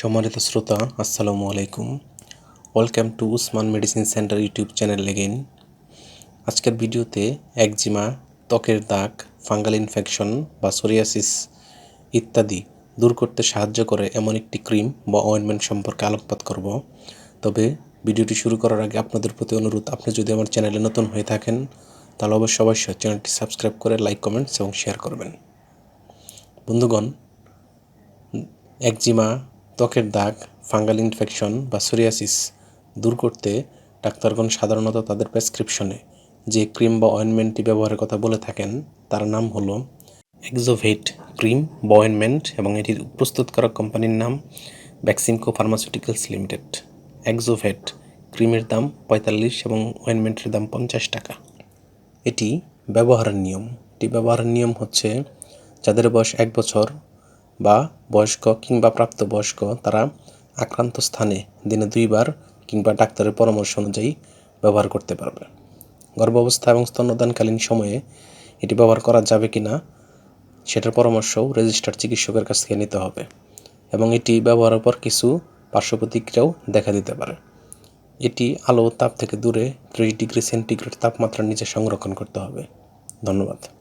সম্মানিত শ্রোতা, আসসালামু আলাইকুম। Welcome to Usman medicine centre YouTube channel again আজকের ভিডিওতে একজিমা, ত্বকের দাগ, ফাঙ্গাল ইনফেকশন বা সোরিয়াসিস ইত্যাদি দূর করতে সাহায্য করে এমন একটি ক্রিম বা অয়েনমেন্ট সম্পর্কে আলোকপাত করব। তবে ভিডিওটি শুরু করার আগে আপনাদের প্রতি অনুরোধ, আপনি যদি আমার চ্যানেলে নতুন হয়ে থাকেন, তাহলে অবশ্যই অবশ্যই চ্যানেলটি সাবস্ক্রাইব করে লাইক, কমেন্টস এবং শেয়ার করবেন। বন্ধুগণ, একজিমা ত্বকের দাগ, ফাঙ্গাল ইনফেকশন বা সোরিয়াসিস দূর করতে ডাক্তারগণ সাধারণত তাদের প্রেসক্রিপশনে যে ক্রিম বা অয়েনমেন্টটি ব্যবহারের কথা বলে থাকেন, তার নাম হলো এক্সোভেট ক্রিম বা অয়েনমেন্ট এবং এটির প্রস্তুতকারক কোম্পানির নাম ভ্যাক্সিনকো ফার্মাসিউটিক্যালস লিমিটেড এক্সোভেট ক্রিমের দাম পঁয়তাল্লিশ এবং অয়েনমেন্টের দাম পঞ্চাশ টাকা। এটি ব্যবহারের নিয়ম। এটি ব্যবহারের নিয়ম হচ্ছে, যাদের বয়স এক বছর বা বয়স্ক কিংবা প্রাপ্তবয়স্ক তারা আক্রান্ত স্থানে দিনে দুইবার কিংবা ডাক্তারের পরামর্শ অনুযায়ী ব্যবহার করতে পারবে। গর্ভাবস্থা এবং স্তন্যদানকালীন সময়ে এটি ব্যবহার করা যাবে কি না সেটার পরামর্শও রেজিস্টার্ড চিকিৎসকের কাছ থেকে নিতে হবে এবং এটি ব্যবহারের পর কিছু পার্শ্ব প্রতিক্রিয়াও দেখা দিতে পারে। এটি আলো তাপ থেকে দূরে ত্রিশ ডিগ্রি সেন্টিগ্রেড তাপমাত্রার নিচে সংরক্ষণ করতে হবে। ধন্যবাদ।